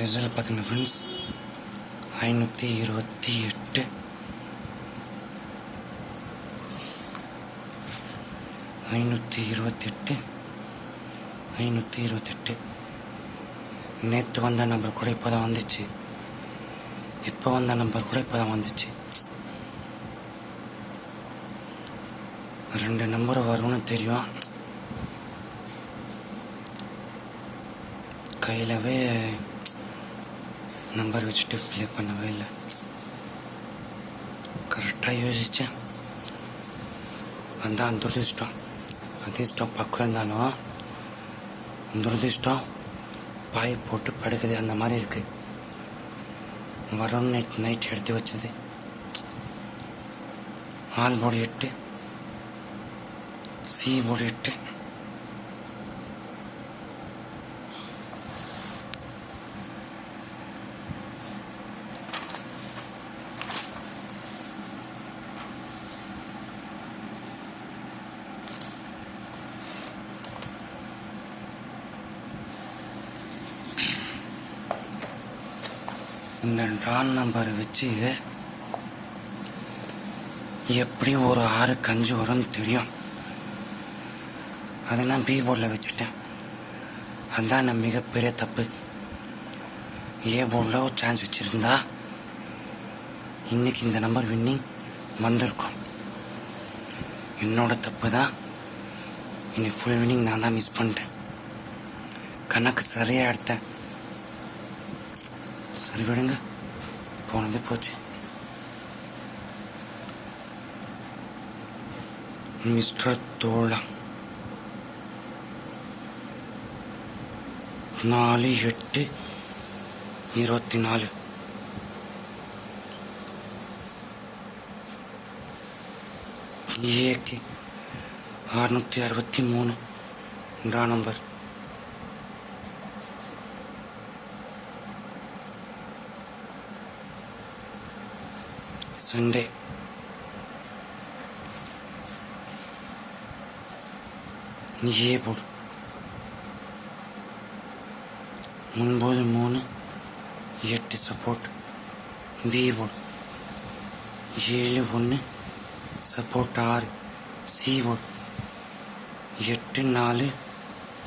Result பார்த்தீங்கன்னா friends ஐநூற்றி இருபத்தி எட்டு. ஐநூற்றி இருபத்தெட்டு ஐநூற்றி இருபத்தெட்டு நேற்று வந்த நம்பர் கூட இப்போ தான் வந்துச்சு. இப்போ வந்த நம்பர் கூட இப்போ தான் வந்துச்சு. ரெண்டு நம்பர் வரும்னு தெரியும். கையிலவே நம்பர் வச்சுட்டு ப்ளே பண்ணவே இல்லை. கரெக்டாக யோசித்தேன் வந்தால் துரதிஷ்டம் அதிர்ஷ்டம் பக்கம் இருந்தாலும் துரதிஷ்டம் பாய் போட்டு படுக்குது அந்த மாதிரி இருக்குது வரும் நைட் நைட் எடுத்து வச்சது. ஆல் போர்டு எட்டு சி போர்டு எட்டு இந்த ட்ரான் நம்பரை வச்சு எப்படியும் ஒரு ஆறு கஞ்சி வரும்னு தெரியும். அதை நான் பி போர்டில் வச்சுட்டேன். அதுதான் நான் மிகப்பெரிய தப்பு. ஏ போர்டில் ஒரு சான்ஸ் வச்சுருந்தா இன்னைக்கு இந்த நம்பர் வின்னிங் வந்திருக்கும். என்னோட தப்பு தான். இன்னைக்கு ஃபுல் வின்னிங் நான் தான் மிஸ் பண்ணிட்டேன். கணக்கு சரியாக எடுத்தேன். சரி விடுங்க. போனது போச்சு. மிஸ்டர் தோழா நாலு எட்டு இருபத்தி நாலு. ஏகே அறுநூத்தி அறுபத்தி மூணு. நம்பர். சண்டே நீயே போடு. ஒன்பது மூணு எட்டு சப்போர்ட் பி போடு. ஏழு ஒன்று சப்போர்ட் ஆறு. சி போடு. எட்டு நாலு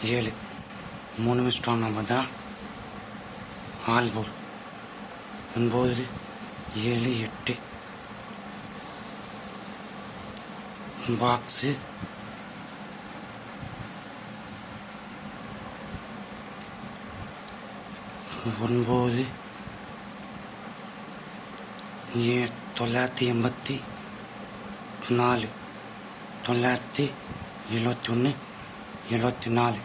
ஏழு. மூணுமே ஸ்ட்ராங் நம்பர் தான். ஆல் போடு. ஒன்பது ஏழு எட்டு. பாக்ஸு ஒன்பது ஏ தொள்ளாயிரத்தி எண்பத்தி நாலு தொள்ளாயிரத்தி எழுபத்தி ஒன்று எழுபத்தி நாலு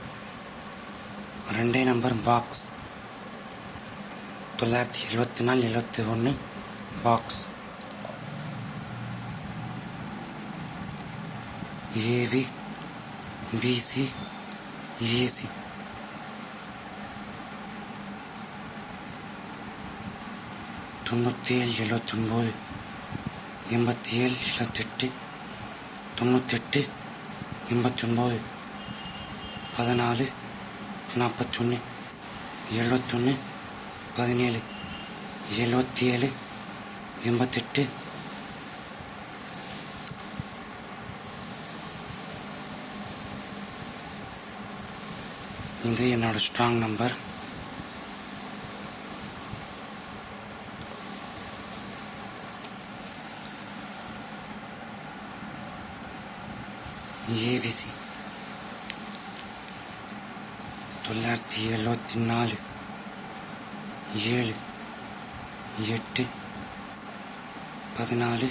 ரெண்டே நம்பர் பாக்ஸ் தொள்ளாயிரத்தி எழுபத்தி நாலு எழுபத்தி ஒன்று பாக்ஸ் ஏவி பிசி ஏசி. தொண்ணூற்றி ஏழு எழுபத்தொம்போது எண்பத்தி ஏழு எழுபத்தெட்டு தொண்ணூத்தெட்டு எண்பத்தொம்போது பதினாலு நாற்பத்தொன்று எழுபத்தொன்று பதினேழு எழுபத்தி ஏழு எண்பத்தெட்டு இது என்னோட ஸ்ட்ராங் நம்பர் ஏபிசி தொள்ளாயிரத்தி எழுபத்தி நாலு ஏழு எட்டு பதினாலு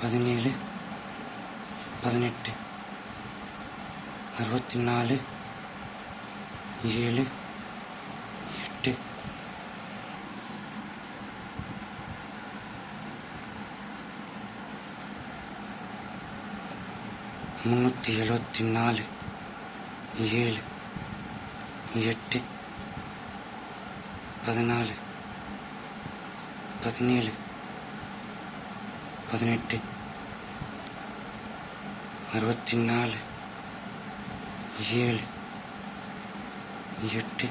பதினேழு பதினெட்டு அறுபத்தி நாலு ஏழு எட்டு. முந்நூற்றி எழுபத்தி நாலு ஏழு எட்டு. பதினாலு பதினேழு பதினெட்டு. அறுபத்தி நாலு ஏழு. எட்டு